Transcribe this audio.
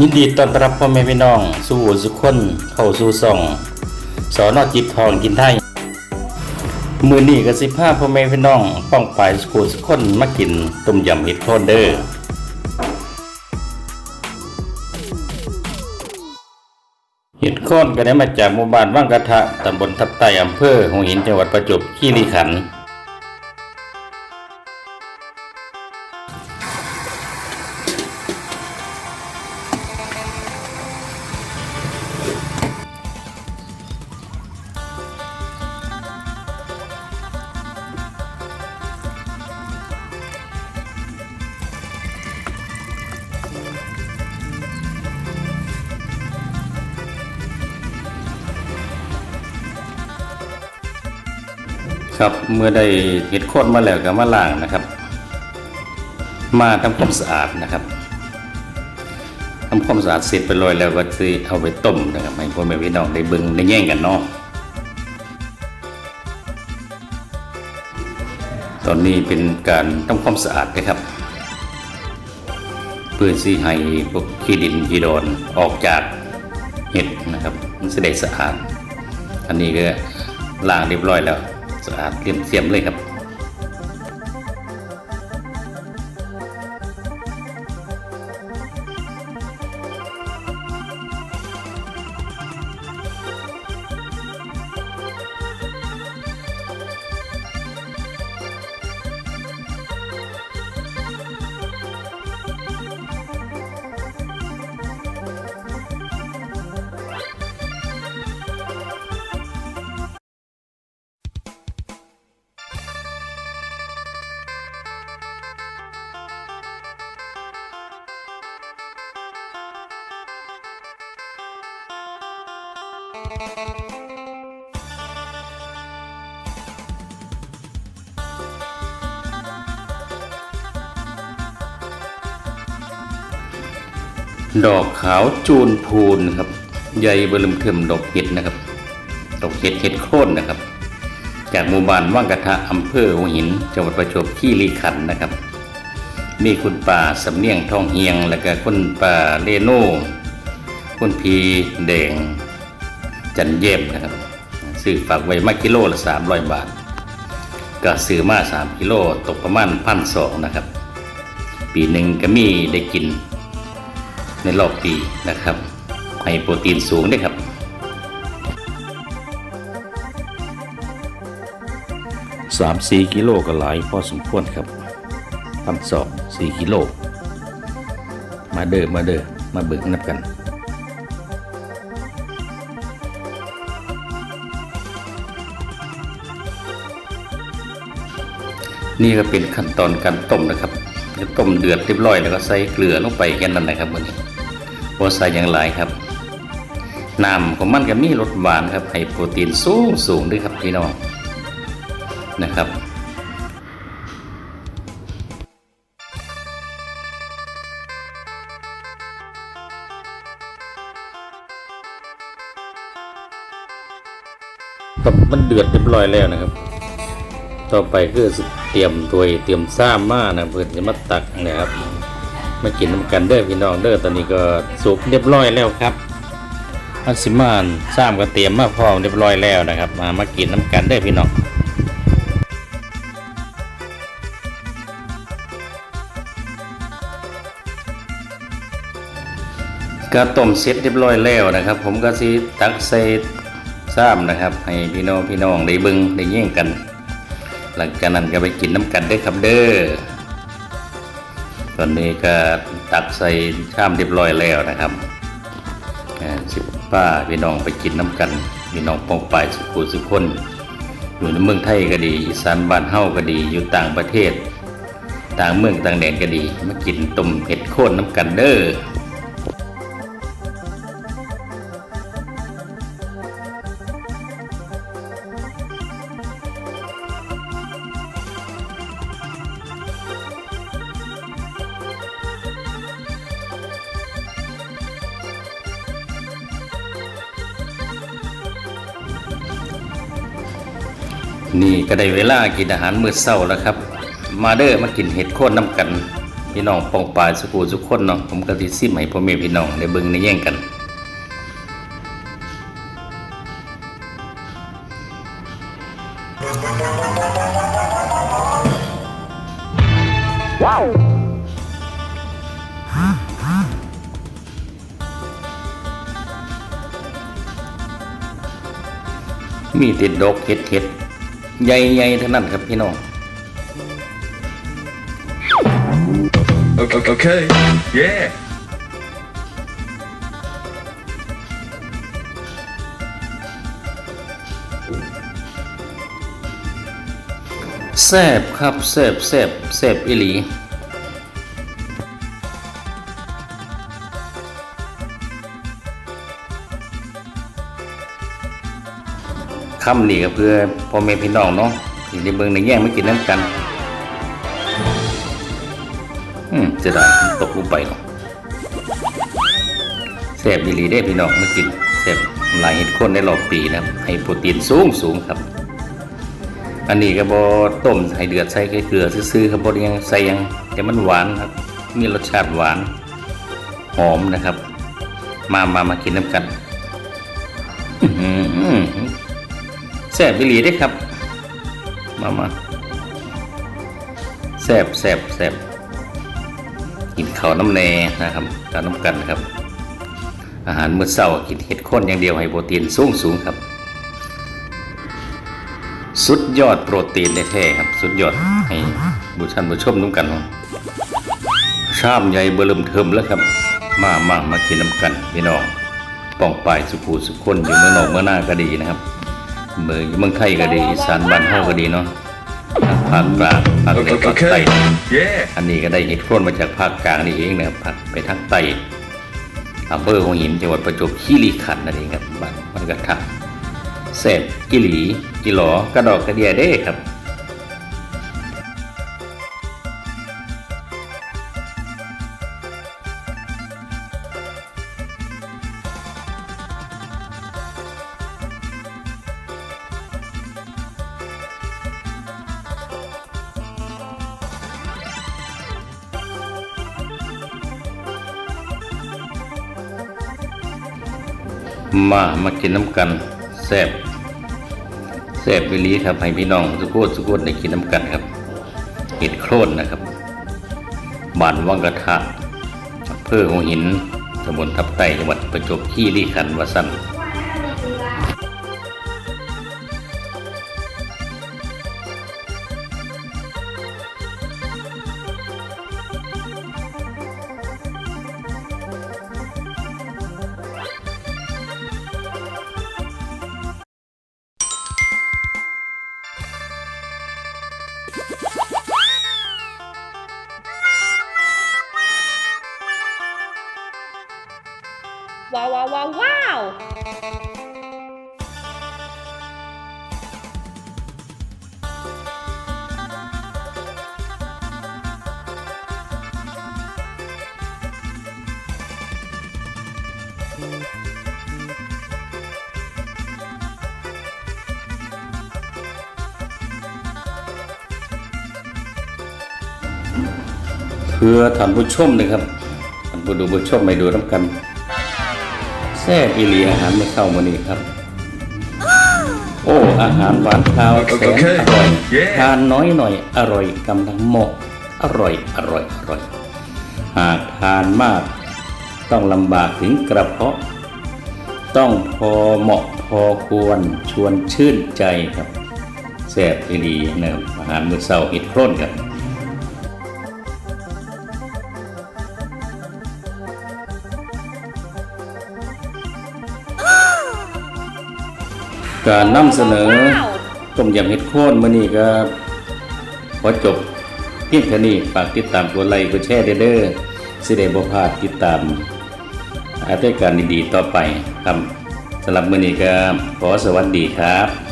ยินดีต้อนรับพ่อแม่พี่น้อง สู่สุขคนเข้าสู่ส่องสอนอจิตทองกินไทยมือนี้ก็สิพาพ่อแม่พี่น้องป้องไปสุขสุขคนมากินต้มยำเห็ดโคนเด้อเห็ดโคนก็ได้มาจากหมู่บ้านว่างกระทะตำบลทับไตอำเภอหัวหินจังหวัดประจวบคีรีขันธ์ ครับเมื่อได้เห็ดโคนมาแล้วก็มาล้างนะครับ มาทำความสะอาดนะครับทำความสะอาดเสร็จไปเลยแล้วก็จะเอาไปต้มนะครับให้พ่อแม่พี่น้องได้เบิ่งได้แย่งกันเนาะตอนนี้เป็นการทำความสะอาดนะครับ เพื่อที่ให้พวกขี้ดินขี้โดนออกจากเห็ดนะครับมันจะได้สะอาด อันนี้ก็ล้างเรียบร้อยแล้ว สะอาดเตรียมเสียมเลยครับ ดอกขาวจูนพูนครับใหญ่เบอร์เริ่มเทิมดอกเห็ดนะครับ ดอกเห็ดเห็ดโค่นนะครับ จากหมู่บ้านว่างกระทะอำเภอหัวหิน จังหวัดประจวบคีรีขันธ์นะครับ มีคุณป่าสำเนียงทองเฮียง แล้วก็คุณป่าเลโน่คุณพีแดง จันเย็บนะครับซื้อฝากไว้มากิโลละ300บาท ก็ซื้อมา3กิโลตกประมาณพันสองนะครับ ปีหนึ่งก็มีได้กิน ในรอบปีนะครับให้โปรตีนสูงด้วยครับสามสี่กิโลก็หลายพอสมควรครับพันสองสี่กิโล มาเด้อมาเด้อมาเบิกนับกัน นี่ก็เป็นขั้นตอนการต้มนะครับต้มเดือดเรียบร้อยแล้วก็ใส่เกลือลงไปแค่นั้นนะครับวันนี้พอใส่อย่างไรครับน้ำของมันก็มีรสหวานครับให้โปรตีนสูงสูงด้วยครับพี่น้องนะครับมันเดือดเรียบร้อยแล้วนะครับ ต่อไปคือสิ เตรียมถ้วยเตรียมซ้ำมานะเพื่อจะมาตักนะครับมากินน้ำกันเด้อพี่น้องเด้อตอนนี้ก็สุกเรียบร้อยแล้วครับอันสิมานซ้ำก็เตรียมมาพร้อมเรียบร้อยแล้วนะครับ มามากินน้ำกันเด้อพี่น้องก็ต้มเสร็จเรียบร้อยแล้วนะครับ ผมก็สิตักใส่ซ้ำนะครับ ให้พี่น้องพี่น้องได้บึงได้แย่งกัน หลังจากนั้นก็ไปกินน้ำกันได้ครับเด้อตอนนี้ก็ตักใส่ชามเรียบร้อยแล้วนะครับอ่าสิป้าพี่น้องไปกินน้ำกันพี่น้องปองปายสุขุสุขคนอยู่ในเมืองไทยก็ดีอีสานบ้านเฮาก็ดีอยู่ต่างประเทศ ต่างเมืองต่างแดนก็ดี มากินต้มเห็ดโคนน้ำกันเด้อ นี่ก็ได้เวลากินอาหารมื้อเช้าแล้วครับ มาเด้อมากินเห็ดโคนน้ำกัน พี่น้องปองปายสุกูสุกคนเนาะผมก็สิซิมให้พ่อแม่พี่น้องได้เบิ่งได้แย่งกันมีติดดอกเห็ดเห็ด ใหญ่ๆเท่านั้นครับพี่น้อง Okay. okay. Yeah. แซบครับแซบแซบแซบอีหลี คำนี้ก็เพื่อพ่อแม่พี่น้องเนาะที่ได้เบิ่งในแย่งไม่กินน้ำกัน อืมจะได้ตกลงไปเนาะแซ่บอีลีได้พี่น้องมากินแซ่บหลายเห็ดข้นในรอบปีนะครับให้โปรตีนสูงสูงครับ อันนี้ก็บอต้มให้เดือดใส่แค่เกลือซื้อๆครับบอยังใส่ยังแต่มันหวานครับ มีรสชาติหวานหอมนะครับ มามามากินน้ำกัน อื แซ่บอีหลีด้อครับ มามาแซ่บแซ่บแซ่บกินข้าวน้ำแน่นะครับตามน้ำกันนะครับ อาหารมื้อเช้ากินเห็ดข้นอย่างเดียวให้โปรตีนสูงสูงครับ สุดยอดโปรตีนแท้ๆครับ สุดยอดให้บุชันผู้ชมน้ำกันชามใหญ่เบอร์เริ่มเทิมแล้วครับ มามามากินน้ำกันพี่น้องป้องปลายสุภูสุขคนอยู่เมืองนอกเมืองหน้าก็ดีนะครับ เมืองอยู่เมืองไทยก็ดีอีสานบ้านเฮาก็ดีเนาะทางภาคกลางภาคเหนือ Okay. ภาคใต้ okay. Yeah. อันนี้ก็ได้เห็ดโค่นมาจากภาคกลางนี่เองนะครับภาคไปทางใต้อำเภอหัวหินจังหวัดประจวบคีรีขันธ์นั่นเองครับบ้านมันกระทะแซ่บกิหลีกิหลอกระดอกกระเดียเด้ครับ มามากินน้ำกันแซ่บแซ่บวิลีครับให้พี่น้องสุโคตสุโคตได้กินน้ำกันครับเห็ดโครนนะครับบ้านวังกระทะอำเภอหัวหินตำบลทับไตจังหวัดประจวบคีรีขันธ์วาสัน ว้าวว้าวว้าววาวเพื่อท่านผู้ชมนะครับท่านผู้ดูผู้ชมไม่ดูน้ำกัน แซ่บอีหลีอาหารไม่เข้ามานี่ครับ โอ้ อาหารหวานข้าวแสน Okay. อร่อย Yeah. ทานน้อยหน่อยอร่อยกำลังเหมาะ อร่อยอร่อยอร่อย หากทานมาก ต้องลำบากถึงกระเพาะ ต้องพอเหมาะพอควรชวนชื่นใจครับแซ่บอีหลีนะครับอาหารมื้อเช้าเห็ดโคร่นครับ การนำเสนอต้มยำเห็ดโคนมื่อนี้ก็พอจบเพียงเท่านี้ฝากติดตามกดไลค์กดแชร์เด้อเสิได้บ่พลาดติดตามรายการดีๆต่อไปครับสำหรับมื่อนี้ก็ขอสวัสดีครับ